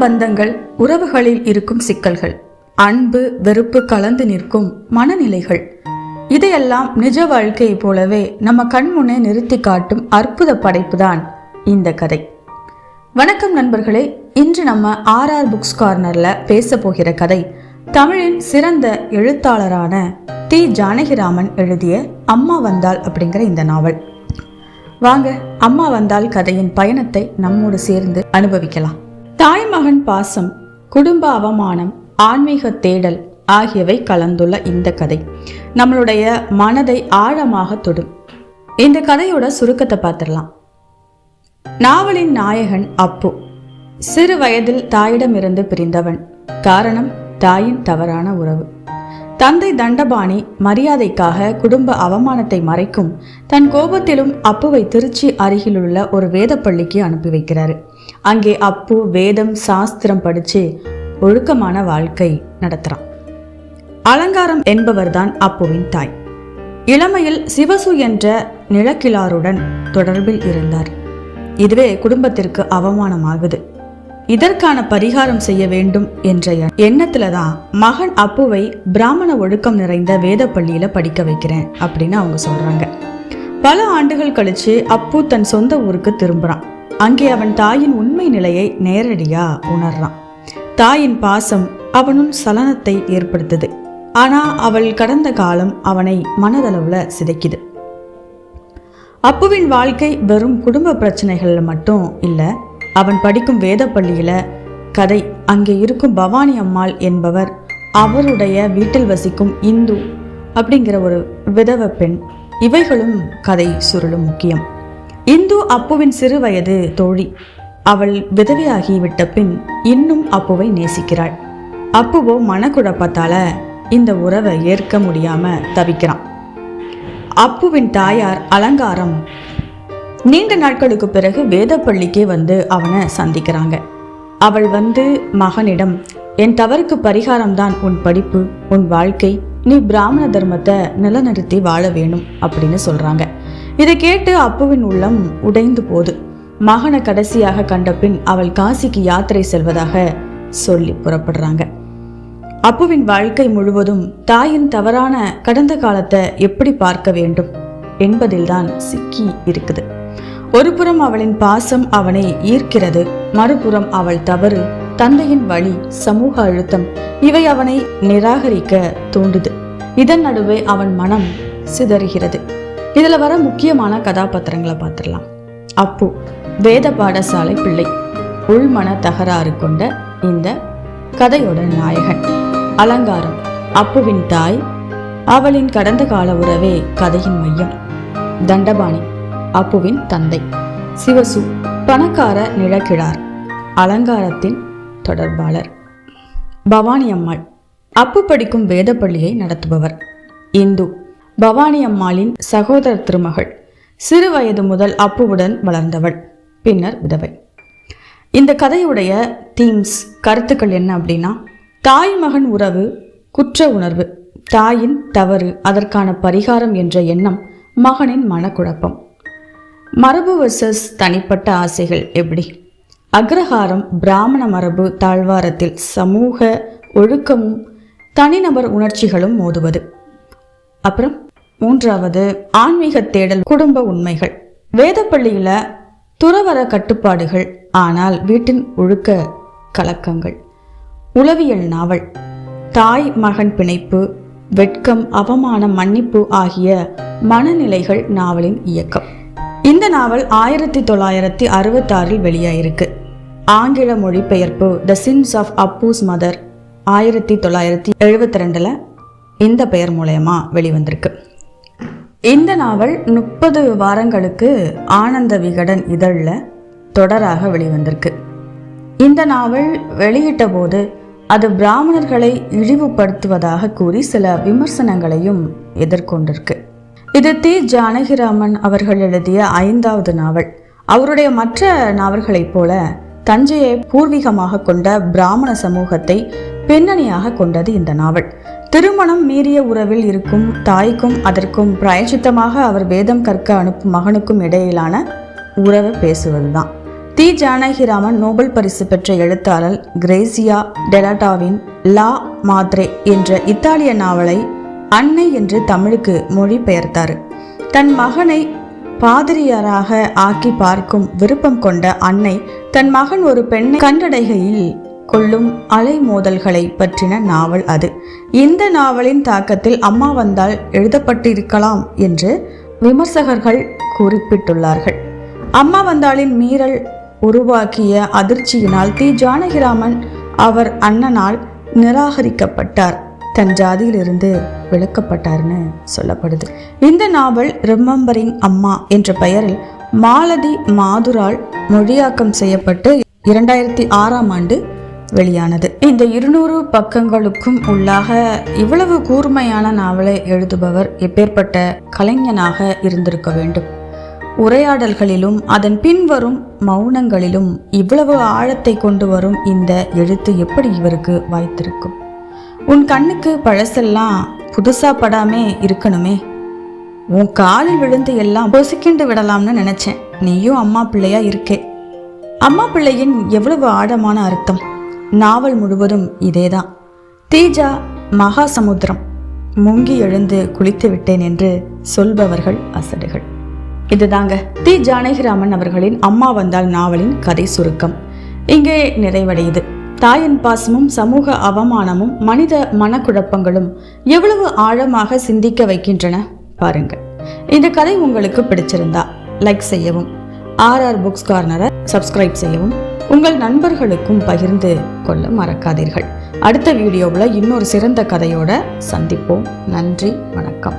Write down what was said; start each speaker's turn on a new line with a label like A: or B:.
A: பந்தங்கள் உறவுகளில் இருக்கும் சிக்கல்கள். அன்பு வெறுப்பு கலந்து நிற்கும் மனநிலைகள். இதையெல்லாம் நிஜ வாழ்க்கையைப் போலவே நம்ம கண்முன்னே நிறுத்தி காட்டும் அற்புத படைப்பு தான் இந்த கதை. வணக்கம் நண்பர்களே இன்று நம்ம ஆர்ஆர் புக்ஸ் கார்னர்ல பேச போகிற கதை தமிழின் சிறந்த எழுத்தாளரான தி. ஜானகிராமன் எழுதிய அம்மா வந்தாள் அப்படிங்கிற இந்த நாவல். வாங்க அம்மா வந்தால் கதையின் பயணத்தை நம்மோடு சேர்ந்து அனுபவிக்கலாம். தாய்மகன் பாசம் குடும்ப அவமானம் ஆன்மீக தேடல் ஆகியவை கலந்துள்ள இந்த கதை. நம்மளுடைய மனதை ஆழமாக தொடும். இந்த கதையோட சுருக்கத்தை பார்த்துடலாம். நாவலின் நாயகன் அப்பு. சிறு வயதில் தாயிடமிருந்து பிரிந்தவன். காரணம் தாயின் தவறான உறவு. தந்தை தண்டபாணி மரியாதைக்காக குடும்ப அவமானத்தை மறைக்கும் தன் கோபத்திலும் அப்புவை திருச்சி அருகிலுள்ள ஒரு வேதப்பள்ளிக்கு அனுப்பி வைக்கிறாரு. அங்கே அப்பு வேதம் சாஸ்திரம் படிச்சு ஒழுக்கமான வாழ்க்கை நடத்துறான். அலங்காரம் என்பவர்தான் அப்புவின் தாய். இளமையில் சிவசு என்ற நிலக்கிழாருடன் தொடர்பில் இருந்தார். இதுவே குடும்பத்திற்கு அவமானமாகுது. இதற்கான பரிகாரம் செய்ய வேண்டும் என்ற எண்ணத்துல தான் மகன் அப்புவை பிராமண ஒழுக்கம் நிறைந்த வேத பள்ளியில படிக்க வைக்கிறேன் அப்படின்னு அவங்க சொல்றாங்க. பல ஆண்டுகள் கழிச்சு அப்பு தன் சொந்த ஊருக்கு திரும்புறான். அங்கே அவன் தாயின் உண்மை நிலையை நேரடியா உணர்றான். தாயின் பாசம் அவனும் சலனத்தை ஏற்படுத்துது. ஆனா அவள் கடந்த காலம் அவனை மனதளவுல சிதைக்குது. அப்புவின் வாழ்க்கை வெறும் குடும்ப பிரச்சனைகள்ல மட்டும் இல்லை அவன் படிக்கும் வேத பள்ளியில கதை அங்கே இருக்கும் பவானி அம்மாள் என்பவர் அவருடைய வீட்டில் வசிக்கும் இந்து அப்படிங்கிற ஒரு விதவ பெண் இவைகளும் கதை சுருளும் முக்கியம். இந்து அப்புவின் சிறு வயது தோழி. அவள் விதவையாகிவிட்ட பின் இன்னும் அப்புவை நேசிக்கிறாள். அப்புவோ மனக்குழப்பத்தால இந்த உறவை ஏற்க முடியாம தவிக்கிறான். அப்புவின் தாயார் அலங்காரம். நீண்ட நாட்களுக்கு பிறகு வேதப்பள்ளிக்கே வந்து அவனை சந்திக்கிறாங்க. அவள் வந்து மகனிடம் என் தவறுக்கு பரிகாரம்தான் உன் படிப்பு உன் வாழ்க்கை. நீ பிராமண தர்மத்தை நிலநிறுத்தி வாழ வேணும் அப்படின்னு சொல்றாங்க. இதை கேட்டு அப்புவின் உள்ளம் உடைந்து போது. மகனை கடைசியாக கண்ட பின் அவள் காசிக்கு யாத்திரை செல்வதாக சொல்லி புறப்படுறாங்க. அப்புவின் வாழ்க்கை முழுவதும் தாயின் தவறான கடந்த காலத்தை எப்படி பார்க்க வேண்டும் என்பதில்தான் சிக்கி இருக்குது. ஒருபுறம் அவளின் பாசம் அவனை ஈர்க்கிறது மறுபுறம் அவள் தவறு தந்தையின் வழி சமூக அழுத்தம் இவை அவனை நிராகரிக்க தூண்டுது. இதன் நடுவே அவன் மனம் சிதறுகிறது. இதுல வர முக்கியமான கதாபாத்திரங்களை பார்த்துடலாம். அப்பு வேத பாடசாலை பிள்ளை உள்மன தகராறு கொண்ட இந்த கதையோட நாயகன். அலங்காரம் அப்புவின் தாய் அவளின் கடந்த கால உறவே கதையின் மையம். தண்டபாணி அப்புவின் தந்தை. சிவசு பணக்கார நிலக்கிழார் அலங்காரத்தின் தொடர்பாளர். பவானி அம்மாள் அப்பு படிக்கும் வேத பள்ளியை நடத்துபவர். இந்து பவானி அம்மாளின் சகோதர திருமகள். சிறு வயது முதல் அப்புவுடன் வளர்ந்தவள். பின்னர் விதவை. இந்த கதையுடைய தீம்ஸ் கருத்துக்கள் என்ன அப்படின்னா தாய் மகன் உறவு குற்ற உணர்வு தாயின் தவறு அதற்கான பரிகாரம் என்ற எண்ணம் மகனின் மனக்குழப்பம். மரபு வர்சஸ் தனிப்பட்ட ஆசைகள் எப்படி? அக்ரஹாரம் பிராமண மரபு தாழ்வாரத்தில் சமூக ஒழுக்கமும் தனிநபர் உணர்ச்சிகளும் மோதுவது. அப்புறம் மூன்றாவது ஆன்மீக தேடல் குடும்ப உண்மைகள். வேதப்பள்ளியில துறவர கட்டுப்பாடுகள் ஆனால் வீட்டின் ஒழுக்க கலக்கங்கள். உளவியல் நாவல் தாய் மகன் பிணைப்பு வெட்கம் அவமானம் மன்னிப்பு ஆகிய மனநிலைகள் நாவலின் இயக்கம். இந்த நாவல் ஆயிரத்தி தொள்ளாயிரத்தி அறுபத்தாறில் வெளியாயிருக்கு. ஆங்கில மொழிபெயர்ப்பு the sins of Appu's mother ஆயிரத்தி தொள்ளாயிரத்தி எழுபத்தி ரெண்டில் இந்த பெயர் மூலயமா வெளிவந்திருக்கு. இந்த நாவல் முப்பது வாரங்களுக்கு ஆனந்த விகடன் இதழில் தொடராக வெளிவந்திருக்கு. இந்த நாவல் வெளியிட்ட போது அது பிராமணர்களை இழிவுபடுத்துவதாக கூறி சில விமர்சனங்களையும் எதிர்கொண்டிருக்கு. இது தி. ஜானகிராமன் அவர்கள் எழுதிய ஐந்தாவது நாவல். அவருடைய மற்ற நாவல்களைப் போல தஞ்சையை பூர்வீகமாக கொண்ட பிராமண சமூகத்தை பின்னணியாக கொண்டது இந்த நாவல். திருமணம் மீறிய உறவில் இருக்கும் தாய்க்கும் அதற்கும் பிராயச்சித்தமாக அவர் வேதம் கற்க அனுப்பும் மகனுக்கும் இடையிலான உறவை பேசுவதுதான். தி. ஜானகிராமன் நோபல் பரிசு பெற்ற எழுத்தாளர் கிரேசியா டெலாட்டாவின் லா மாத்ரே என்ற இத்தாலிய நாவலை அன்னை என்று தமிழுக்கு மொழிபெயர்த்தார். தன் மகனை பாதிரியாராக ஆக்கி பார்க்கும் விருப்பம் கொண்ட அன்னை தன் மகன் ஒரு பெண்ணை கண்டடைகையில் கொள்ளும் அலைமோதல்களை பற்றின நாவல் அது. இந்த நாவலின் தாக்கத்தில் அம்மா வந்தால் எழுதப்பட்டிருக்கலாம் என்று விமர்சகர்கள் குறிப்பிட்டுள்ளார்கள். அம்மா வந்தாளின் மீறல் உருவாக்கிய அதிர்ச்சியினால் தி. ஜானகிராமன் அவர் அண்ணனால் நிராகரிக்கப்பட்டார். தன் ஜாதியிலிருந்து விலக்கப்பட்டார்னு சொல்லப்படுது. இந்த நாவல் ரிமெம்பரிங் அம்மா என்ற பெயரில் மாலதி மாதுரால் மொழியாக்கம் செய்யப்பட்டு இரண்டாயிரத்தி ஆறாம் ஆண்டு வெளியானது. இந்த இருநூறு பக்கங்களுக்கும் உள்ளாக இவ்வளவு கூர்மையான நாவலை எழுதுபவர் எப்பேற்பட்ட கலைஞனாக இருந்திருக்க வேண்டும். உரையாடல்களிலும் அதன் பின்வரும் மௌனங்களிலும் இவ்வளவு ஆழத்தை கொண்டு வரும் இந்த எழுத்து எப்படி இவருக்கு வாய்த்திருக்கும்? உன் கண்ணுக்கு பழசெல்லாம் புதுசா படாமே இருக்கணுமே. உன் காலில் விழுந்து எல்லாம் பொசுக்கிண்டு விடலாம்னு நினைச்சேன். நீயும் அம்மா பிள்ளையா இருக்கே. அம்மா பிள்ளையின் எவ்வளவு ஆழமான அர்த்தம். நாவல் முழுவதும் இதேதான். தீஜா மகாசமுத்திரம். முங்கி எழுந்து குளித்து விட்டேன் என்று சொல்பவர்கள் அசடுகள். இதுதாங்க தி. ஜானகிராமன் அவர்களின் அம்மா வந்தால் நாவலின் கதை சுருக்கம். இங்கே நிறைவடையுது. தாயின் பாசமும் சமூக அவமானமும் மனித மனக்குழப்பங்களும் எவ்வளவு ஆழமாக சிந்திக்க வைக்கின்றன பாருங்கள். இந்த கதை உங்களுக்கு பிடிச்சிருந்தா லைக் செய்யவும். ஆர்ஆர் புக்ஸ் கார்னரை சப்ஸ்கிரைப் செய்யவும். உங்கள் நண்பர்களுக்கும் பகிர்ந்து கொள்ள மறக்காதீர்கள். அடுத்த வீடியோவில் இன்னொரு சிறந்த கதையோட சந்திப்போம். நன்றி வணக்கம்.